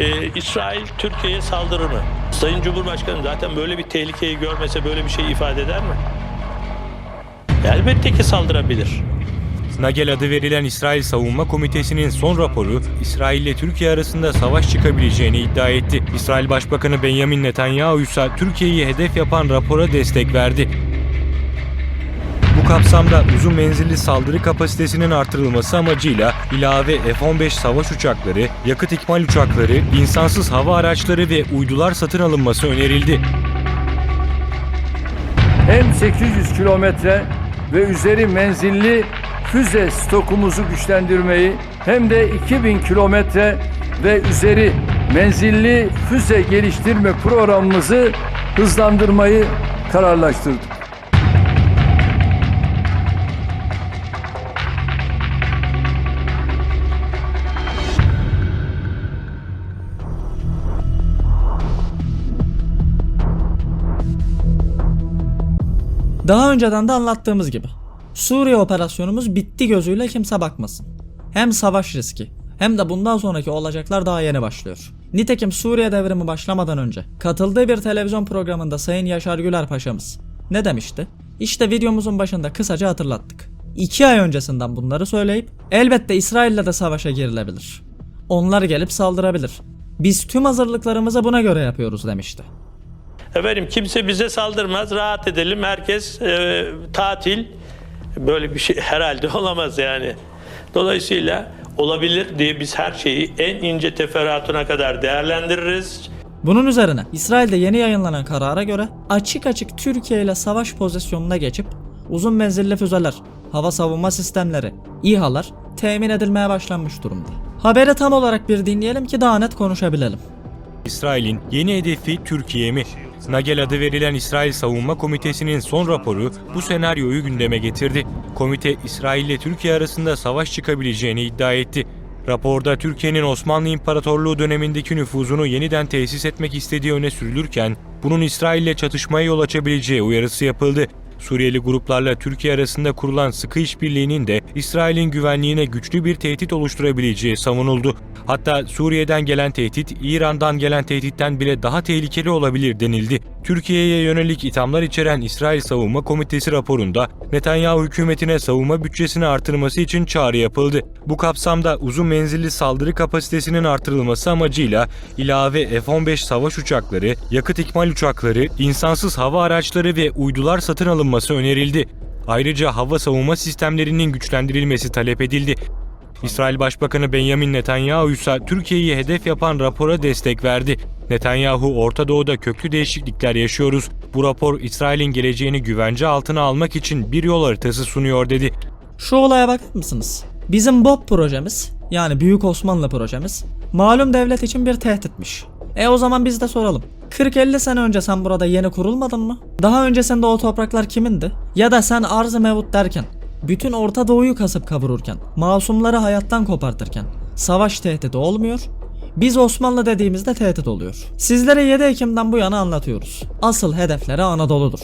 Ee, İsrail Türkiye'ye saldırır mı? Sayın Cumhurbaşkanı zaten böyle bir tehlikeyi görmese böyle bir şey ifade eder mi? Elbette ki saldırabilir. Nagel adı verilen İsrail Savunma Komitesi'nin son raporu, İsrail ile Türkiye arasında savaş çıkabileceğini iddia etti. İsrail Başbakanı Benjamin Netanyahu ise Türkiye'yi hedef yapan rapora destek verdi. Kapsamda uzun menzilli saldırı kapasitesinin artırılması amacıyla ilave F-15 savaş uçakları, yakıt ikmal uçakları, insansız hava araçları ve uydular satın alınması önerildi. hem 800 kilometre ve üzeri menzilli füze stokumuzu güçlendirmeyi hem de 2000 kilometre ve üzeri menzilli füze geliştirme programımızı hızlandırmayı kararlaştırdık. Daha önceden de anlattığımız gibi Suriye operasyonumuz bitti gözüyle kimse bakmasın. Hem savaş riski hem de bundan sonraki olacaklar daha yeni başlıyor. Nitekim Suriye devrimi başlamadan önce katıldığı bir televizyon programında Sayın Yaşar Güler Paşa'mız ne demişti? İşte videomuzun başında kısaca hatırlattık. 2 ay öncesinden bunları söyleyip elbette İsrail'le de savaşa girilebilir. Onlar gelip saldırabilir. Biz tüm hazırlıklarımızı buna göre yapıyoruz demişti. Efendim kimse bize saldırmaz, rahat edelim. Herkes e, tatil. Böyle bir şey herhalde olamaz yani. Dolayısıyla olabilir diye biz her şeyi en ince teferruatına kadar değerlendiririz. Bunun üzerine İsrail'de yeni yayınlanan karara göre açık açık Türkiye ile savaş pozisyonuna geçip uzun menzilli füzeler, hava savunma sistemleri, İHA'lar temin edilmeye başlanmış durumda. Haberi tam olarak bir dinleyelim ki daha net konuşabilelim. İsrail'in yeni hedefi Türkiye mi? Nagel adı verilen İsrail Savunma Komitesi'nin son raporu bu senaryoyu gündeme getirdi. Komite İsrail ile Türkiye arasında savaş çıkabileceğini iddia etti. Raporda Türkiye'nin Osmanlı İmparatorluğu dönemindeki nüfuzunu yeniden tesis etmek istediği öne sürülürken bunun İsrail ile çatışmaya yol açabileceği uyarısı yapıldı. Suriyeli gruplarla Türkiye arasında kurulan sıkı işbirliğinin de İsrail'in güvenliğine güçlü bir tehdit oluşturabileceği savunuldu. Hatta Suriye'den gelen tehdit, İran'dan gelen tehditten bile daha tehlikeli olabilir denildi. Türkiye'ye yönelik ithamlar içeren İsrail Savunma Komitesi raporunda Netanyahu hükümetine savunma bütçesini artırması için çağrı yapıldı. Bu kapsamda uzun menzilli saldırı kapasitesinin artırılması amacıyla ilave F-15 savaş uçakları, yakıt ikmal uçakları, insansız hava araçları ve uydular satın alınması önerildi. Ayrıca hava savunma sistemlerinin güçlendirilmesi talep edildi. İsrail Başbakanı Benjamin Netanyahu ise Türkiye'yi hedef yapan rapora destek verdi. Netanyahu, Orta Doğu'da köklü değişiklikler yaşıyoruz. Bu rapor İsrail'in geleceğini güvence altına almak için bir yol haritası sunuyor dedi. Şu olaya bakar mısınız? Bizim BOP projemiz yani Büyük Osmanlı projemiz malum devlet için bir tehditmiş. E o zaman biz de soralım. 40-50 sene önce sen burada yeni kurulmadın mı? Daha öncesinde o topraklar kimindi? Ya da sen arz-ı mevut derken, bütün Orta Doğu'yu kasıp kavururken, masumları hayattan kopartırken savaş tehdidi olmuyor, biz Osmanlı dediğimizde tehdit oluyor. Sizlere 7 Ekim'den bu yana anlatıyoruz. Asıl hedefleri Anadolu'dur.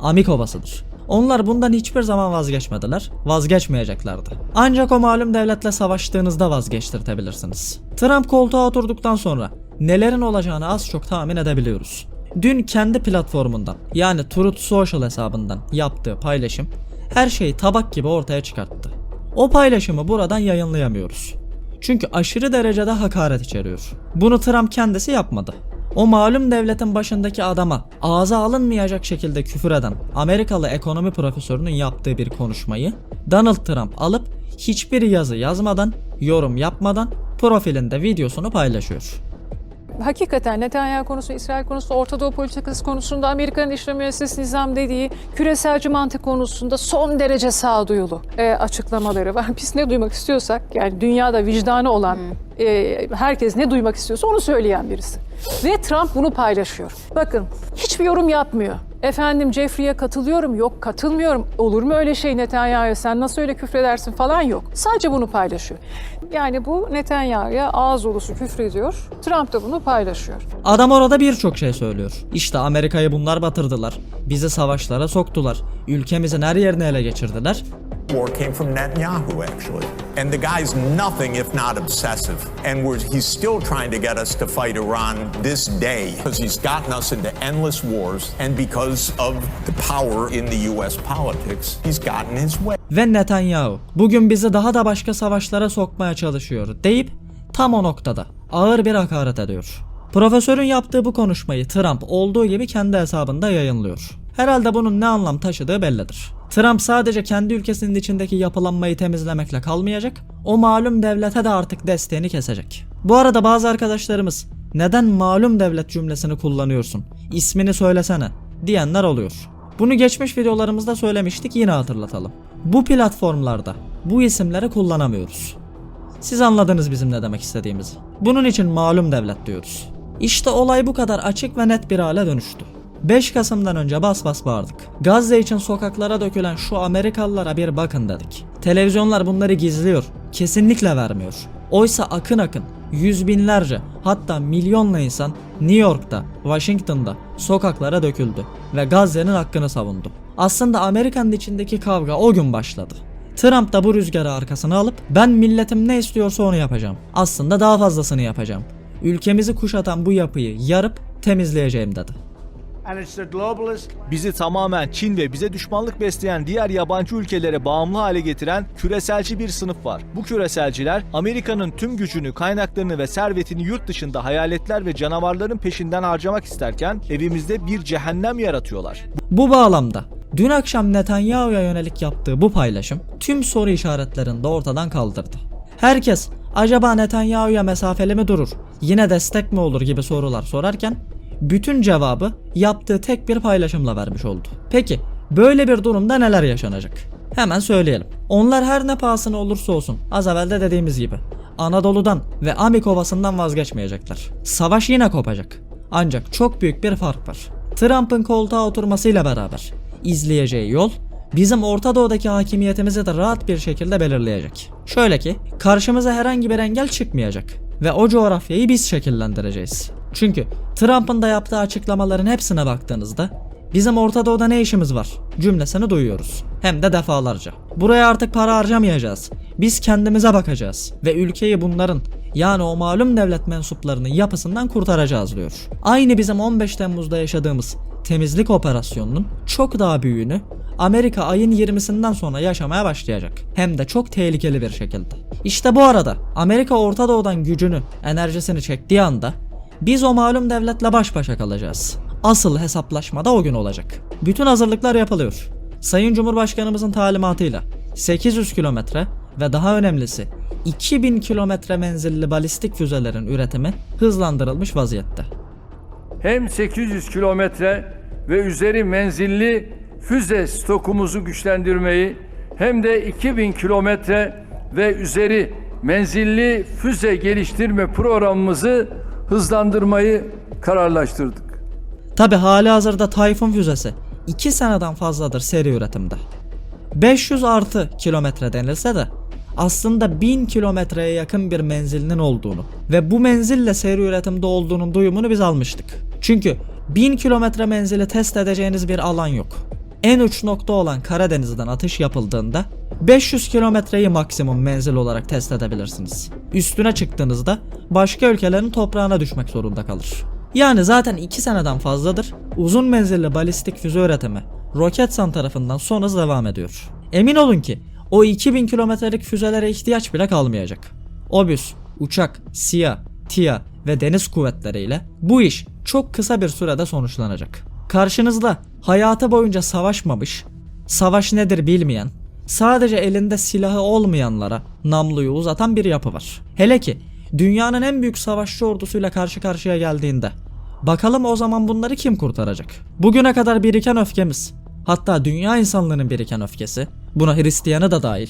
Amik Ovası'dır. Onlar bundan hiçbir zaman vazgeçmediler, vazgeçmeyeceklerdi. Ancak o malum devletle savaştığınızda vazgeçtirtebilirsiniz. Trump koltuğa oturduktan sonra nelerin olacağını az çok tahmin edebiliyoruz. Dün kendi platformundan yani Truth Social hesabından yaptığı paylaşım her şeyi tabak gibi ortaya çıkarttı. O paylaşımı buradan yayınlayamıyoruz. Çünkü aşırı derecede hakaret içeriyor. Bunu Trump kendisi yapmadı. O malum devletin başındaki adama ağza alınmayacak şekilde küfür eden Amerikalı ekonomi profesörünün yaptığı bir konuşmayı Donald Trump alıp hiçbir yazı yazmadan, yorum yapmadan profilinde videosunu paylaşıyor. Hakikaten Netanyahu konusu, İsrail konusu, Orta Doğu politikası konusunda Amerika'nın işlem müessesesi nizam dediği küreselci mantık konusunda son derece sağduyulu e, açıklamaları var. Biz ne duymak istiyorsak yani dünyada vicdanı olan e, herkes ne duymak istiyorsa onu söyleyen birisi. Ve Trump bunu paylaşıyor. Bakın hiçbir yorum yapmıyor. Efendim Jeffrey'e katılıyorum, yok katılmıyorum. Olur mu öyle şey Netanyahu'ya sen nasıl öyle küfredersin falan yok. Sadece bunu paylaşıyor. Yani bu Netanyahu'ya ağız dolusu küfrediyor. Trump da bunu paylaşıyor. Adam orada birçok şey söylüyor. İşte Amerika'yı bunlar batırdılar. Bizi savaşlara soktular. Ülkemizin her yerini ele geçirdiler. War came from Netanyahu, actually. And the guy's nothing if not obsessive. And he's still trying to get us to fight Iran this day because he's gotten us into endless wars. And because of the power in the U.S. politics, he's gotten his way. Ve Netanyahu bugün bizi daha da başka savaşlara sokmaya çalışıyor deyip tam o noktada ağır bir hakaret ediyor. Profesörün yaptığı bu konuşmayı Trump olduğu gibi kendi hesabında yayınlıyor. Herhalde bunun ne anlam taşıdığı bellidir. Trump sadece kendi ülkesinin içindeki yapılanmayı temizlemekle kalmayacak, o malum devlete de artık desteğini kesecek. Bu arada bazı arkadaşlarımız neden malum devlet cümlesini kullanıyorsun, ismini söylesene diyenler oluyor. Bunu geçmiş videolarımızda söylemiştik yine hatırlatalım. Bu platformlarda bu isimleri kullanamıyoruz. Siz anladınız bizim ne demek istediğimizi. Bunun için malum devlet diyoruz. İşte olay bu kadar açık ve net bir hale dönüştü. 5 Kasım'dan önce bas bas bağırdık. Gazze için sokaklara dökülen şu Amerikalılara bir bakın dedik. Televizyonlar bunları gizliyor. Kesinlikle vermiyor. Oysa akın akın yüz binlerce hatta milyonla insan New York'ta, Washington'da sokaklara döküldü ve Gazze'nin hakkını savundu. Aslında Amerika'nın içindeki kavga o gün başladı. Trump da bu rüzgarı arkasına alıp ben milletim ne istiyorsa onu yapacağım. Aslında daha fazlasını yapacağım. Ülkemizi kuşatan bu yapıyı yarıp temizleyeceğim dedi. Bizi tamamen Çin ve bize düşmanlık besleyen diğer yabancı ülkelere bağımlı hale getiren küreselci bir sınıf var. Bu küreselciler Amerika'nın tüm gücünü, kaynaklarını ve servetini yurt dışında hayaletler ve canavarların peşinden harcamak isterken evimizde bir cehennem yaratıyorlar. Bu bağlamda dün akşam Netanyahu'ya yönelik yaptığı bu paylaşım tüm soru işaretlerini de ortadan kaldırdı. Herkes acaba Netanyahu'ya mesafeli mi durur, yine destek mi olur gibi sorular sorarken bütün cevabı yaptığı tek bir paylaşımla vermiş oldu. Peki böyle bir durumda neler yaşanacak? Hemen söyleyelim. Onlar her ne pahasına olursa olsun az evvel de dediğimiz gibi Anadolu'dan ve Amik Ovası'ndan vazgeçmeyecekler. Savaş yine kopacak. Ancak çok büyük bir fark var. Trump'ın koltuğa oturmasıyla beraber izleyeceği yol bizim Orta Doğu'daki hakimiyetimizi de rahat bir şekilde belirleyecek. Şöyle ki karşımıza herhangi bir engel çıkmayacak ve o coğrafyayı biz şekillendireceğiz. Çünkü Trump'ın da yaptığı açıklamaların hepsine baktığınızda bizim Orta Doğu'da ne işimiz var cümlesini duyuyoruz. Hem de defalarca. Buraya artık para harcamayacağız. Biz kendimize bakacağız ve ülkeyi bunların yani o malum devlet mensuplarının yapısından kurtaracağız diyor. Aynı bizim 15 Temmuz'da yaşadığımız temizlik operasyonunun çok daha büyüğünü Amerika ayın 20'sinden sonra yaşamaya başlayacak. Hem de çok tehlikeli bir şekilde. İşte bu arada Amerika Orta Doğu'dan gücünü, enerjisini çektiği anda biz o malum devletle baş başa kalacağız. Asıl hesaplaşma da o gün olacak. Bütün hazırlıklar yapılıyor. Sayın Cumhurbaşkanımızın talimatıyla 800 kilometre ve daha önemlisi 2000 kilometre menzilli balistik füzelerin üretimi hızlandırılmış vaziyette. hem 800 kilometre ve üzeri menzilli füze stokumuzu güçlendirmeyi hem de 2000 kilometre ve üzeri menzilli füze geliştirme programımızı hızlandırmayı kararlaştırdık. Tabi hali hazırda Tayfun füzesi 2 seneden fazladır seri üretimde. 500 artı kilometre denilse de aslında 1000 kilometreye yakın bir menzilinin olduğunu ve bu menzille seri üretimde olduğunun duyumunu biz almıştık. Çünkü 1000 kilometre menzili test edeceğiniz bir alan yok. En uç nokta olan Karadeniz'den atış yapıldığında 500 kilometreyi maksimum menzil olarak test edebilirsiniz. Üstüne çıktığınızda başka ülkelerin toprağına düşmek zorunda kalır. Yani zaten 2 seneden fazladır uzun menzilli balistik füze üretimi Roketsan tarafından son hız devam ediyor. Emin olun ki o 2000 kilometrelik füzelere ihtiyaç bile kalmayacak. Obüs, uçak, SİHA, TİA ve deniz kuvvetleriyle bu iş çok kısa bir sürede sonuçlanacak. Karşınızda hayatı boyunca savaşmamış, savaş nedir bilmeyen, sadece elinde silahı olmayanlara namluyu uzatan bir yapı var. Hele ki dünyanın en büyük savaşçı ordusuyla karşı karşıya geldiğinde bakalım o zaman bunları kim kurtaracak? Bugüne kadar biriken öfkemiz, hatta dünya insanlığının biriken öfkesi, buna Hristiyanı da dahil.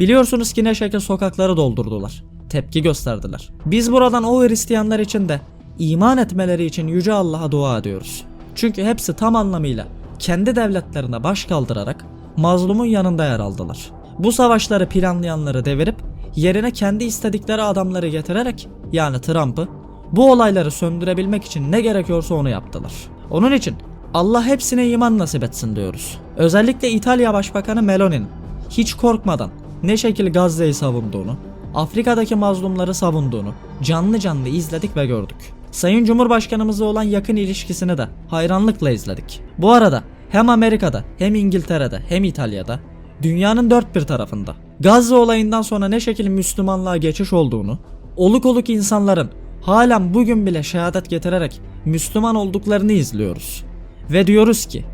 Biliyorsunuz ki ne şekil sokakları doldurdular. Tepki gösterdiler. Biz buradan o Hristiyanlar için de iman etmeleri için Yüce Allah'a dua ediyoruz. Çünkü hepsi tam anlamıyla kendi devletlerine baş kaldırarak mazlumun yanında yer aldılar. Bu savaşları planlayanları devirip yerine kendi istedikleri adamları getirerek yani Trump'ı bu olayları söndürebilmek için ne gerekiyorsa onu yaptılar. Onun için Allah hepsine iman nasip etsin diyoruz. Özellikle İtalya Başbakanı Meloni'nin hiç korkmadan ne şekil Gazze'yi savunduğunu, Afrika'daki mazlumları savunduğunu canlı canlı izledik ve gördük. Sayın Cumhurbaşkanımızla olan yakın ilişkisini de hayranlıkla izledik. Bu arada hem Amerika'da hem İngiltere'de hem İtalya'da dünyanın dört bir tarafında Gazze olayından sonra ne şekil Müslümanlığa geçiş olduğunu, oluk oluk insanların halen bugün bile şehadet getirerek Müslüman olduklarını izliyoruz. Ve diyoruz ki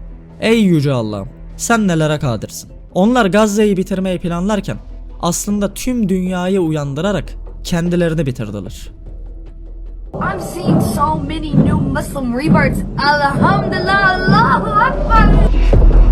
ey yüce Allah'ım sen nelere kadirsin. Onlar Gazze'yi bitirmeyi planlarken aslında tüm dünyayı uyandırarak kendilerini bitirdiler. I'm seeing so many new Muslim rebirths. Alhamdulillah, Allahu Akbar.